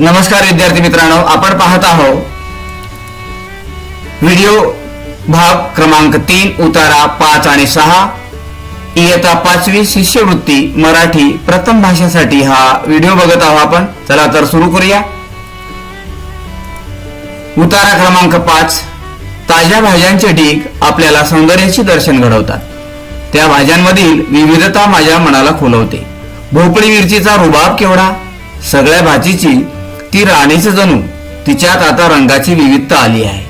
नमस्कार विद्यार्थी मित्रांनो आपण पाहत आहोत व्हिडिओ भाग क्रमांक तीन उतारा पाच आणि सहा. इयता पाचवी शिष्यवृत्ती मराठी प्रथम भाषेसाठी हा व्हिडिओ बघत आहोत आपण. चला तर सुरू करूया. उतारा क्रमांक पाच ताज्या भाज्यांचे ढीग आपल्याला सौंदर्याचे दर्शन घडवतात. त्या भाज्यांमधील विविधता माझ्या मनाला खुलवते. भोपळी मिरचीचा रुबाब केवढा? सगळ्या भाजीची ती राणीच जणू. तिच्यात आता रंगाची विविधता आली आहे.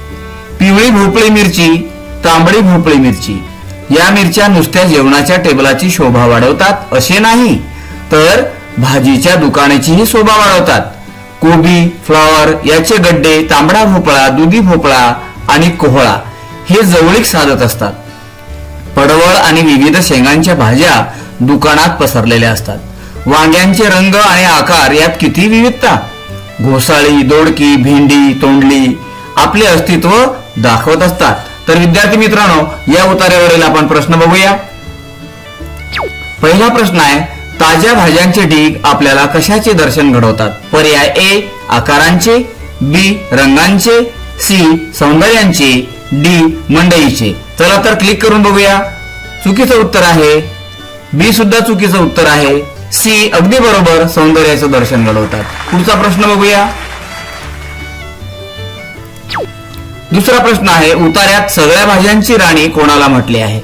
पिवळी भोपळी मिरची तांबडी भोपळी मिरची. या मिरच्या नुसत्या जेवणाच्या टेबलाची शोभा वाढवतात असे नाही तर भाजीच्या दुकानाचीही शोभा वाढवतात. कोबी फ्लॉवर याचे गड्डे तांबडा भोपळा दुधी भोपळा आणि कोहळा हे जवळीक साधत असतात. पडवळ आणि विविध शेंगांच्या भाज्या दुकानात पसरलेल्या असतात. वांग्यांचे रंग आणि आकार यात किती विविधता! घोसाळी दोडकी भेंडी तोंडली आपले अस्तित्व दाखवत असतात. तर विद्यार्थी मित्रांनो या उतार्यावरील आपण प्रश्न बघूया. पहिला प्रश्न आहे ताज्या भाज्यांचे ढीग आपल्याला कशाचे दर्शन घडवतात? पर्याय ए आकारांचे बी रंगांचे सी सौंदर्यांचे डी मंडईचे. चला तर क्लिक करून बघूया. चुकीचं उत्तर आहे. बी सुद्धा चुकीचं उत्तर आहे. सी अगदी बरोबर सौंदर्याचं दर्शन घडवतात. पुढचा प्रश्न बघूया. दुसरा प्रश्न आहे उतार्यात सगळ्या भाज्यांची राणी कोणाला म्हटली आहे?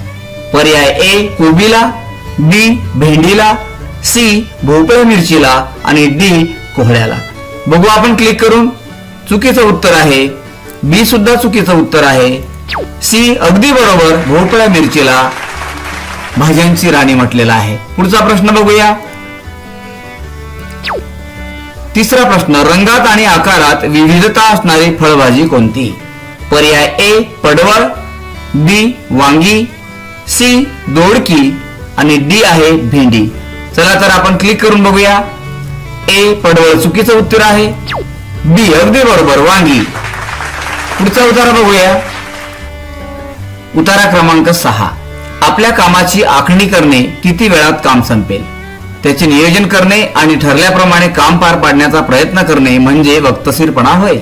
पर्याय ए कोबीला बी भेंडीला सी भोपळ्या मिरचीला आणि डी कोहळ्याला. बघू आपण क्लिक करून. चुकीचं उत्तर आहे. बी सुद्धा चुकीचं उत्तर आहे. सी अगदी बरोबर भोपळ्या मिरचीला भाज्यांची राणी म्हटलेला आहे. पुढचा प्रश्न बघूया. तिसरा प्रश्न रंगात आणि आकारात विविधता असणारी फळभाजी कोणती? पर्याय ए पडवळ बी वांगी सी दोडकी आणि डी आहे भेंडी. चला तर आपण क्लिक करून बघूया. ए पडवळ चुकीचं उत्तर आहे. बी अगदी बरोबर वांगी. पुढचा उतारा बघूया. उतारा क्रमांक सहा. आपल्या कामाची आखणी करणे किती वेळात काम संपेल? त्याचे नियोजन करणे आणि ठरल्याप्रमाणे काम पार पाडण्याचा प्रयत्न करणे म्हणजे वक्तशीरपणा होय.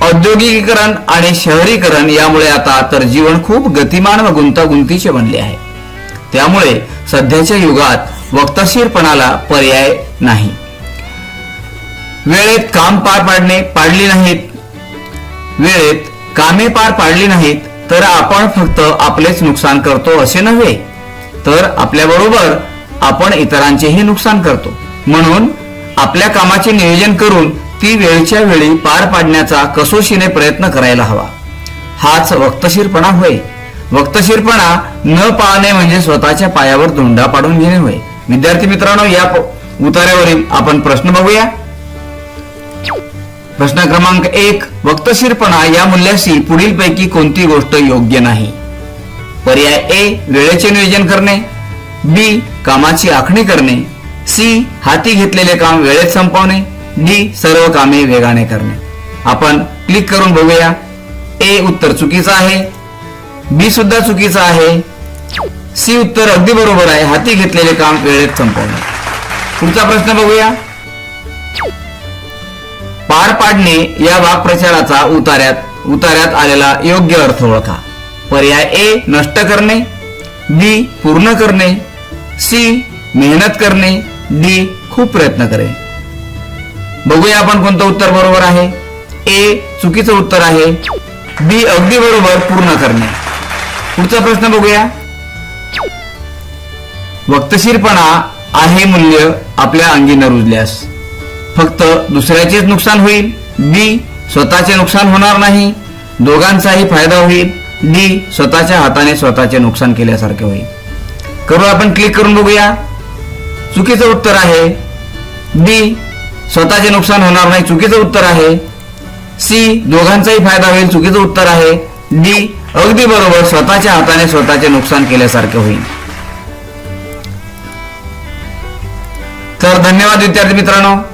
औद्योगिकीकरण आणि शहरीकरण यामुळे आता तर जीवन खूप गतिमान व गुंतागुंतीचे बनले आहे. त्यामुळे सध्याच्या युगात वक्तशीरपणाला पर्याय नाही. वेळेत काम पार पाडणे पाडली नाहीत वेळेत कामे पार पाडली नाहीत तर आपण फक्त आपलेच नुकसान करतो असे नव्हे. तर आपल्याबरोबर आपण इतरांचेही नुकसान करतो. म्हणून आपल्या कामाचे नियोजन करून ती वेळच्या वेळी पार पाडण्याचा कसोशीने प्रयत्न करायला हवा. हाच वक्तशीरपणा होय. वक्तशीरपणा न पाळणे म्हणजे स्वतःच्या पायावर धोंडा पाडून घेणे होय. विद्यार्थी मित्रांनो या उतार्यावरील आपण प्रश्न बघूया. प्रश्न क्रमांक एक वक्तशीरपणा या मूल्याशी पुढील पैकी कोणती गोष्ट योग्य नाही? पर्याय ए वेळेचे नियोजन करणे. बी कामाची आखणी करणे. सी हाती घेतलेले काम वेळेत संपवणे. डी सर्व कामे वेगाने करणे. आपण क्लिक करून बघूया. ए उत्तर चुकीचं आहे. बी सुद्धा चुकीचं आहे. सी उत्तर अगदी बरोबर आहे. हाती घेतलेले काम वेळेत संपवणे. पुढचा प्रश्न बघूया. पार पाडणे या वाक्प्रचाराचा उतार्यात उतार्यात आलेला योग्य अर्थ ओळखा. पर्याय ए नष्ट करणे. बी पूर्ण करणे. सी मेहनत करणे. डी खूप प्रयत्न करे. बघूया आपण कोणतं उत्तर बरोबर आहे. ए चुकीचं उत्तर आहे. बी अगदी बरोबर पूर्ण करणे. पुढचा प्रश्न बघूया. वक्तशीरपणा आहे मूल्य आपल्या अंगी न रुजल्यास. फक्त दुसऱ्याचेच नुकसान होईल. बी स्वतःचे नुकसान होणार नाही. दोघांचाही फायदा होईल. डी स्वतःच्या हाताने स्वतःचे नुकसान केल्यासारखे होईल. करू आपण क्लिक करून बघूया. चुकीचं उत्तर आहे. बी स्वतःचे नुकसान होणार नाही चुकीचं उत्तर आहे. सी दोघांचाही फायदा होईल चुकीचं उत्तर आहे. डी अगदी बरोबर स्वतःच्या हाताने स्वतःचे नुकसान केल्यासारखे होईल. तर धन्यवाद विद्यार्थी मित्रांनो.